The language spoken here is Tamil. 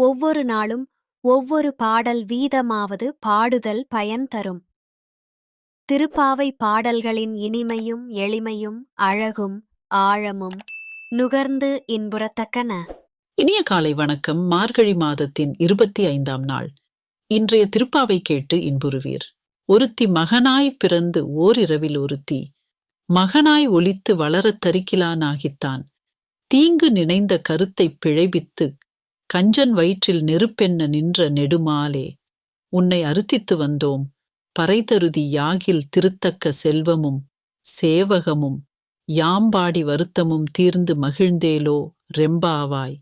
ஒவ்வொரு நாளும் ஒவ்வொரு பாடல் வீதமாவது பாடுதல் பயன் தரும். திருப்பாவை பாடல்களின் இனிமையும் எளிமையும் அழகும் ஆழமும் நுகர்ந்து இன்புறத்தக்கன. இனிய காலை வணக்கம். மார்கழி மாதத்தின் இருபத்தி ஐந்தாம் நாள். இன்றைய திருப்பாவை கேட்டு இன்புறுவீர். ஒருத்தி மகனாய் பிறந்து ஓரிரவில் ஒருத்தி மகனாய் ஒழித்து வளரத் தரிக்கிலானாகித்தான் தீங்கு நினைந்த கருத்தைப் பிழைவித்து கஞ்சன் வயிற்றில் நெருப்பென்ன நின்ற நெடுமாலே. உன்னை அறுத்தித்து வந்தோம். பறைதருதி யாகில் திருத்தக்க செல்வமும் சேவகமும் யாம்பாடி வருத்தமும் தீர்ந்து மகிழ்ந்தேலோ ரெம்பாவாய்.